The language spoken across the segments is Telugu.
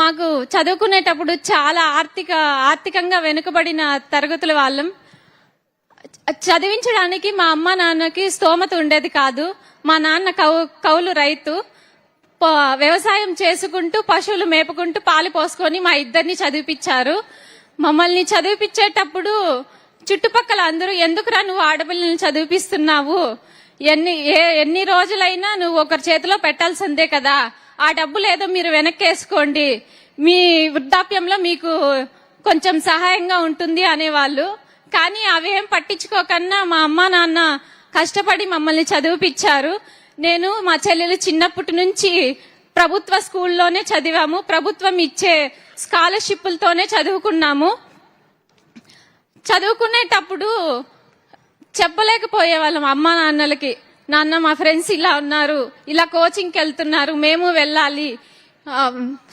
మాకు చదువుకునేటప్పుడు చాలా ఆర్థిక ఆర్థికంగా వెనుకబడిన తరగతుల వాళ్ళం. చదివించడానికి మా అమ్మ నాన్నకి స్తోమత ఉండేది కాదు. మా నాన్న కౌ కౌలు రైతు. వ్యవసాయం చేసుకుంటూ పశువులు మేపుకుంటూ పాలు పోసుకొని మా ఇద్దరిని చదివిపించారు మమ్మల్ని చదివిపించేటప్పుడు చుట్టుపక్కల అందరూ ఎందుకురా నువ్వు ఆడపిల్లల్ని చదివిపిస్తున్నావు? ఎన్ని ఏ ఎన్ని రోజులైనా నువ్వు ఒకరి చేతిలో పెట్టాల్సిందే కదా. ఆ డబ్బులు ఏదో మీరు వెనక్కేసుకోండి. మీ వృద్ధాప్యంలో మీకు కొంచెం సహాయంగా ఉంటుంది అనేవాళ్ళు. కానీ అవేం పట్టించుకోకన్నా మా అమ్మ నాన్న కష్టపడి మమ్మల్ని చదివిపించారు నేను మా చెల్లెలు చిన్నప్పటి నుంచి ప్రభుత్వ స్కూల్లోనే చదివాము. ప్రభుత్వం ఇచ్చే స్కాలర్షిప్లతోనే చదువుకున్నాము. చదువుకునేటప్పుడు చెప్పలేకపోయే వాళ్ళం అమ్మ నాన్నలకి. నాన్న మా ఫ్రెండ్స్ ఇలా ఉన్నారు. ఇలా కోచింగ్కి వెళ్తున్నారు. మేము వెళ్ళాలి.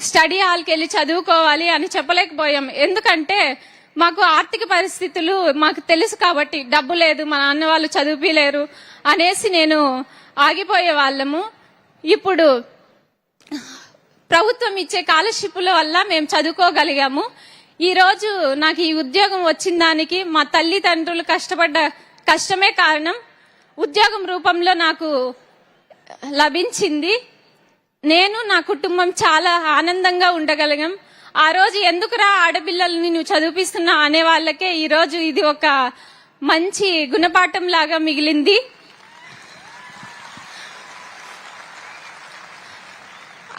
స్టడీ హాల్కి వెళ్ళి చదువుకోవాలి అని చెప్పలేకపోయాం. ఎందుకంటే మాకు ఆర్థిక పరిస్థితులు మాకు తెలుసు కాబట్టి డబ్బు లేదు మా నాన్న వాళ్ళు చదివిలేరు అనేసి నేను ఆగిపోయే వాళ్ళము. ఇప్పుడు ప్రభుత్వం ఇచ్చే స్కాలర్షిప్ల వల్ల మేము చదువుకోగలిగాము. ఈరోజు నాకు ఈ ఉద్యోగం వచ్చిన దానికి మా తల్లిదండ్రులు కష్టపడ్డ కష్టమే కారణం. ఉద్యోగం రూపంలో నాకు లభించింది. నేను నా కుటుంబం చాలా ఆనందంగా ఉండగలిగాం. ఆ రోజు ఎందుకురా ఆడపిల్లల్ని నువ్వు చదివిపిస్తున్నావు అనే వాళ్ళకే ఈరోజు ఇది ఒక మంచి గుణపాఠం లాగా మిగిలింది.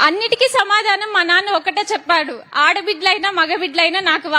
అన్నిటికీ సమాధానం మా నాన్న ఒకటే చెప్పాడు. ఆడబిడ్లైనా మగబిడ్లైనా నాకు